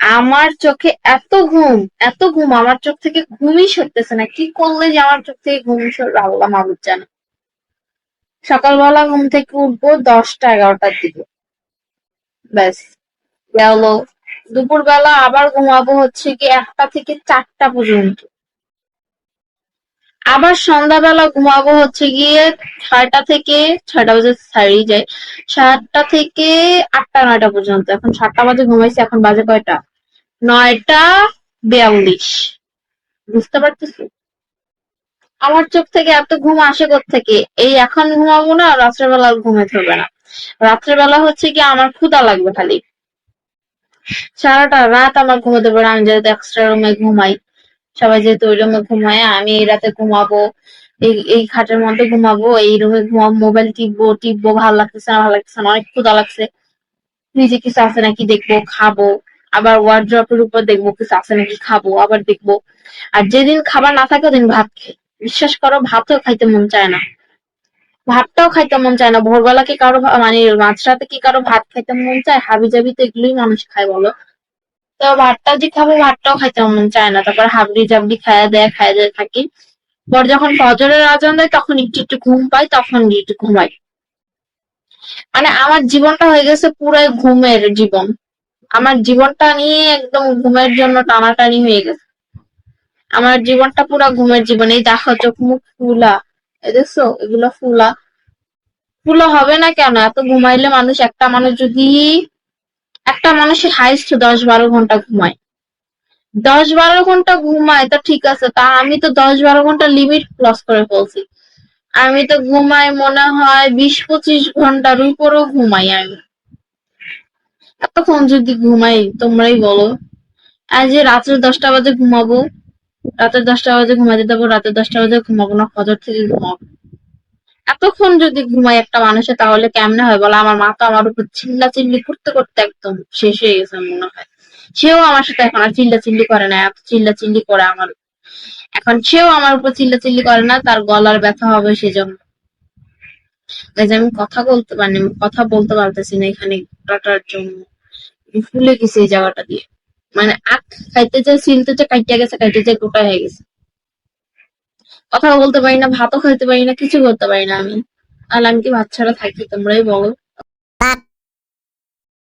আমার চোখে এত ঘুম এত ঘুম, আমার চোখ থেকে ঘুমই সরতেছে না। কি করলে যে আমার চোখ থেকে ঘুম সরবে আল্লাহ মাহবুব জানে? সকালবেলা ঘুম থেকে উঠবো দশটা, এগারোটার দিকে। ব্যাস, গেল। দুপুরবেলা আবার ঘুমাবো হচ্ছে কি একটা থেকে চারটা পর্যন্ত। আবার সন্ধ্যাবেলা ঘুমাবো হচ্ছে গিয়ে ছয়টা থেকে, ছয়টা বাজে ছাড়িয়ে যায়, সাতটা থেকে আটটা, নয়টা পর্যন্ত। এখন সাতটা বাজে ঘুমাইছি, এখন বাজে কয়টা? নয়টা বিয়াল্লিশ। বুঝতে পারতেছি? আমার চোখ থেকে এত ঘুম আসে থেকে এই এখন ঘুমাবো না, রাত্রেবেলা ঘুমে ধরবে না। রাত্রেবেলা হচ্ছে কি আমার ক্ষুধা লাগবে খালি। সারাটা রাত আমার ঘুমোতে পারে আমি যেহেতু এক্সট্রা রুমে ঘুমাই। সবাই যেহেতু ওই রুমে ঘুমায়, আমি এই রাতে ঘুমাবো, এই এই খাটের মধ্যে ঘুমাবো, এই রুমে ঘুমাবো মোবাইল টিপবো টিপবো, ভালো লাগতেছে না, ভালো লাগতেছে না, অনেক ক্ষুধা লাগছে। নিজে কিছু আছে নাকি দেখব, খাব। আবার ওয়ার্ড্রপের উপর দেখব কিছু আছে নাকি খাব, আবার দেখব। আর যেদিন খাবার না থাকে ওদিন ভাত খাই। বিশ্বাস করো, ভাতও খাইতে মন চায় না। ভাতটাও খাইতে মন চায় না। ভোরবেলা কি কারও মানে মাঝরাতে কি কারও ভাত খাইতে মন চায়? হাবি জাবি তো এগুলোই মানুষ খায় বলো। তো ভাতটা যে খাব, ভাতটাও খাইতে মন চায় না। তারপর হাবড়ি জাবড়ি খায়া দেয়, খায়া দেয়া থাকি। পর যখন ফজরের আজান দেয়, তখন একটু একটু ঘুম পাই, তখন একটু ঘুমাই। মানে আমার জীবনটা হয়ে গেছে পুরাই ঘুমের জীবন। আমার জীবনটা নিয়ে একদম ঘুমের জন্য টানাটানি হয়ে গেছে। আমার জীবনটা পুরা ঘুমের জীবন, এই দেখো চোখ মুখ ফুলা দেখছ? এগুলো ফুলা। ফুলা হবে না কেন? এত ঘুমাইলে মানুষ, একটা মানুষ যদি, একটা মানুষের হাইস্ট দশ বারো ঘণ্টা ঘুমায়। দশ বারো ঘণ্টা ঘুমায়, তো ঠিক আছে, তা আমি তো দশ বারো ঘণ্টা লিমিট ক্রস করে ফেলছি। আমি তো ঘুমাই মনে হয় বিশ পঁচিশ ঘণ্টার উপরও ঘুমাই আমি। এতক্ষণ যদি ঘুমাই, তোমরাই বলো। আজ যে রাত্রে দশটা বাজে ঘুমাবো, রাতের দশটা বাজে ঘুমাতে দেবো রাতের দশটা বাজে ঘুমাবো না, ফজর থেকে ঘুমাবো। এতক্ষণ যদি ঘুমাই একটা মানুষে, তাহলে কেমনে হয় বলো? আমার মা তো আমার উপর চিল্লা চিল্লি করতে করতে একদম শেষ হয়ে গেছে মনে হয়। সেও আমার সাথে এখন আর চিল্লা চিল্লি করে না, এত চিল্লা চিল্লি করে আমার। এখন সেও আমার উপর চিল্লা চিল্লি করে না, তার গলার ব্যথা হবে সেজন্য। এই যে আমি কথা বলতে মানে কথা বলতে পারতেছি না এখানে কাটার জন্য। ফুলে গেছে এই জায়গাটা দিয়ে। মানে আখ খাইতে যে সিলতে যে কাটিয়া গেছে কাইটে যে গোটা হয়ে গেছে। কথা বলতে পারি না, ভাতও খাইতে পারি না, কিছু করতে পারি না আমি। আর আমি কি ছাড়া থাকি, তোমরাই বলো।